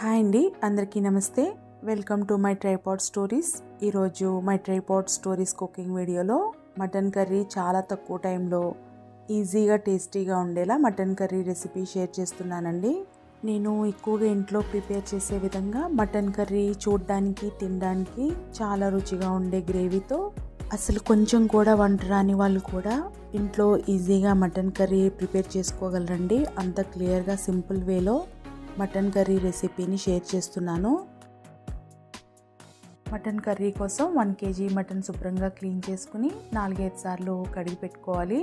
Hi అండి అందరికీ నమస్తే. Welcome to my tripod stories ఈరోజు మై ట్రైపాడ్ స్టోరీస్ కుకింగ్ వీడియోలో మటన్ కర్రీ చాలా తక్కువ టైంలో ఈజీగా టేస్టీగా ఉండేలా మటన్ కర్రీ రెసిపీ షేర్ చేస్తున్నానండి. నేను ఎక్కువగా ఇంట్లో ప్రిపేర్ చేసే విధంగా మటన్ కర్రీ చూడడానికి తినడానికి చాలా రుచిగా ఉండే గ్రేవీతో అసలు కొంచెం కూడా వంట రాని వాళ్ళు కూడా ఇంట్లో ఈజీగా మటన్ కర్రీ ప్రిపేర్ చేసుకోగలరండి. అంత క్లియర్గా సింపుల్ వేలో మటన్ కర్రీ రెసిపీని షేర్ చేస్తున్నాను. మటన్ కర్రీ కోసం వన్ కేజీ మటన్ శుభ్రంగా క్లీన్ చేసుకుని నాలుగైదు సార్లు కడిగి పెట్టుకోవాలి.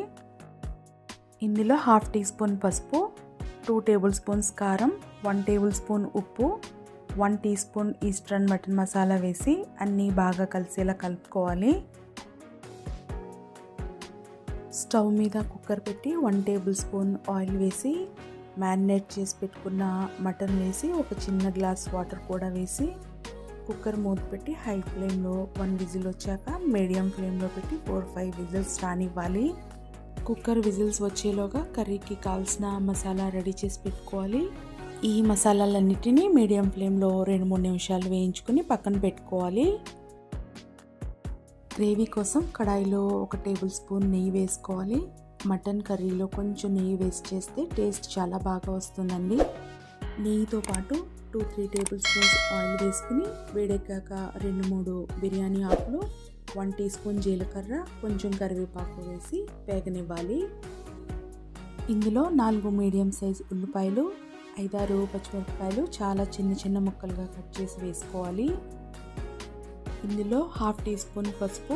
ఇందులో హాఫ్ టీ స్పూన్ పసుపు టూ టేబుల్ స్పూన్స్ కారం వన్ టేబుల్ స్పూన్ ఉప్పు one teaspoon eastern mutton masala వేసి అన్నీ బాగా కలిసేలా కలుపుకోవాలి. స్టవ్ మీద కుక్కర్ పెట్టి వన్ టేబుల్ స్పూన్ ఆయిల్ వేసి మ్యారినేట్ చేసి పెట్టుకున్న మటన్ వేసి ఒక చిన్న గ్లాస్ వాటర్ కూడా వేసి కుక్కర్ మూత పెట్టి హై ఫ్లేమ్లో వన్ విజిల్ వచ్చాక మీడియం ఫ్లేమ్లో పెట్టి ఫోర్ ఫైవ్ విజిల్స్ రానివ్వాలి. కుక్కర్ విజిల్స్ వచ్చేలోగా కర్రీకి కావాల్సిన మసాలా రెడీ చేసి పెట్టుకోవాలి. ఈ మసాలాలన్నిటినీ మీడియం ఫ్లేమ్లో రెండు మూడు నిమిషాలు వేయించుకుని పక్కన పెట్టుకోవాలి. గ్రేవీ కోసం కడాయిలో ఒక టేబుల్ స్పూన్ నెయ్యి వేసుకోవాలి. మటన్ కర్రీలో కొంచెం నెయ్యి వేస్ట్ చేస్తే టేస్ట్ చాలా బాగా వస్తుందండి. నెయ్యితో పాటు two three tablespoons oil వేసుకుని వేడెక్కాక రెండు మూడు బిర్యానీ ఆకులు వన్ టీ స్పూన్ జీలకర్ర కొంచెం కరివేపాకు వేసి వేగనివ్వాలి. ఇందులో నాలుగు మీడియం సైజ్ ఉల్లిపాయలు ఐదారు పచ్చిమిరపకాయలు చాలా చిన్న చిన్న ముక్కలుగా కట్ చేసి వేసుకోవాలి. ఇందులో హాఫ్ టీ స్పూన్ పసుపు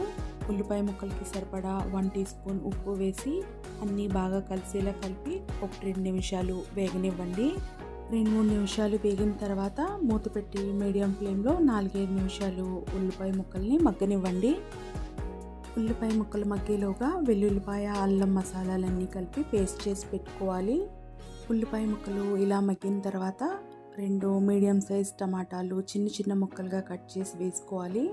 ఉల్లిపాయ ముక్కలకి సరిపడా వన్ టీ స్పూన్ ఉప్పు వేసి అన్నీ బాగా కలిసేలా కలిపి ఒక రెండు నిమిషాలు వేగనివ్వండి. రెండు మూడు నిమిషాలు వేగిన తర్వాత మూత పెట్టి మీడియం ఫ్లేమ్లో నాలుగైదు నిమిషాలు ఉల్లిపాయ ముక్కల్ని మగ్గనివ్వండి. ఉల్లిపాయ ముక్కలు మగ్గేలోగా వెల్లుల్లిపాయ అల్లం మసాలాలన్నీ కలిపి పేస్ట్ చేసి పెట్టుకోవాలి. ఉల్లిపాయ ముక్కలు ఇలా మగ్గిన తర్వాత రెండు మీడియం సైజ్ టమాటాలు చిన్న చిన్న ముక్కలుగా కట్ చేసి వేసుకోవాలి.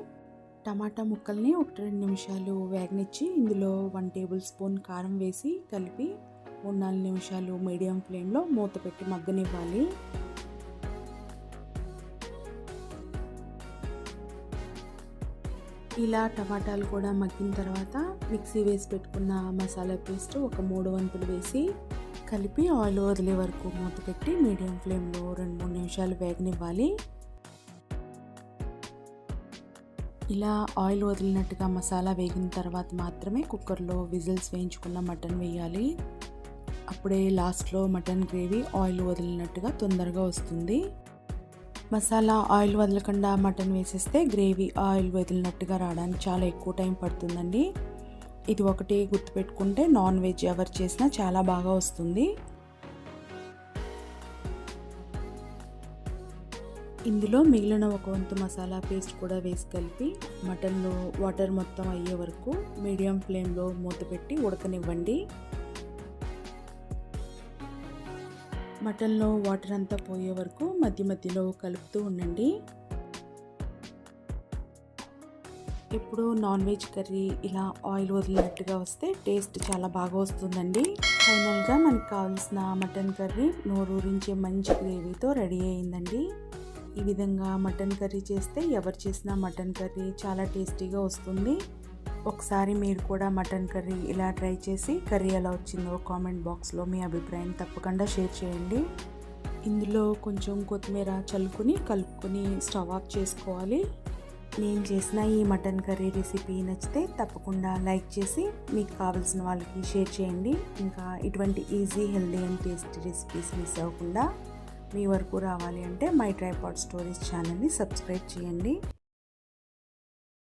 టమాటా ముక్కల్ని ఒక రెండు నిమిషాలు వేగనిచ్చి ఇందులో వన్ టేబుల్ స్పూన్ కారం వేసి కలిపి మూడు నాలుగు నిమిషాలు మీడియం ఫ్లేమ్లో మూత పెట్టి మగ్గనివ్వాలి. ఇలా టమాటాలు కూడా మగ్గిన తర్వాత మిక్సీ వేసి పెట్టుకున్న మసాలా పేస్ట్ ఒక మూడు వంతులు వేసి కలిపి ఆయిల్ వదిలే వరకు మూత పెట్టి మీడియం ఫ్లేమ్లో రెండు మూడు నిమిషాలు వేగనివ్వాలి. ఇలా ఆయిల్ వదిలినట్టుగా మసాలా వేగిన తర్వాత మాత్రమే కుక్కర్లో విజిల్స్ వేయించుకున్న మటన్ వేయాలి. అప్పుడే లాస్ట్లో మటన్ గ్రేవీ ఆయిల్ వదిలినట్టుగా తొందరగా వస్తుంది. మసాలా ఆయిల్ వదలకుండా మటన్ వేసేస్తే గ్రేవీ ఆయిల్ వదిలినట్టుగా రావడానికి చాలా ఎక్కువ టైం పడుతుందండి. ఇది ఒకటి గుర్తుపెట్టుకుంటే నాన్ వెజ్ ఎవరు చేసినా చాలా బాగా వస్తుంది. ఇందులో మిగిలిన ఒక వంతు మసాలా పేస్ట్ కూడా వేసి కలిపి మటన్లో వాటర్ మొత్తం అయ్యే వరకు మీడియం ఫ్లేమ్లో మూత పెట్టి ఉడకనివ్వండి. మటన్లో వాటర్ అంతా పోయే వరకు మధ్య మధ్యలో కలుపుతూ ఉండండి. ఎప్పుడు నాన్ వెజ్ కర్రీ ఇలా ఆయిల్ వదిలినట్టుగా వస్తే టేస్ట్ చాలా బాగా వస్తుందండి. ఫైనల్గా మనకు కావాల్సిన మటన్ కర్రీ నోరూరించే మంచి గ్రేవీతో రెడీ అయిందండి. ఈ విధంగా మటన్ కర్రీ చేస్తే ఎవరు చేసినా మటన్ కర్రీ చాలా టేస్టీగా వస్తుంది. ఒకసారి మీరు కూడా మటన్ కర్రీ ఇలా ట్రై చేసి కర్రీ ఎలా వచ్చిందో కామెంట్ బాక్స్లో మీ అభిప్రాయం తప్పకుండా షేర్ చేయండి. ఇందులో కొంచెం కొత్తిమీర చల్లుకుని కలుపుకొని స్టవ్ ఆఫ్ చేసుకోవాలి. నేను చేసిన ఈ మటన్ కర్రీ రెసిపీ నచ్చితే తప్పకుండా లైక్ చేసి మీకు కావాల్సిన వాళ్ళకి షేర్ చేయండి. ఇంకా ఇటువంటి easy healthy and tasty recipes miss అవ్వకుండా మీ వరకు రావాలి అంటే మై ట్రైపాడ్ స్టోరీస్ ఛానల్ని సబ్స్క్రైబ్ చేయండి.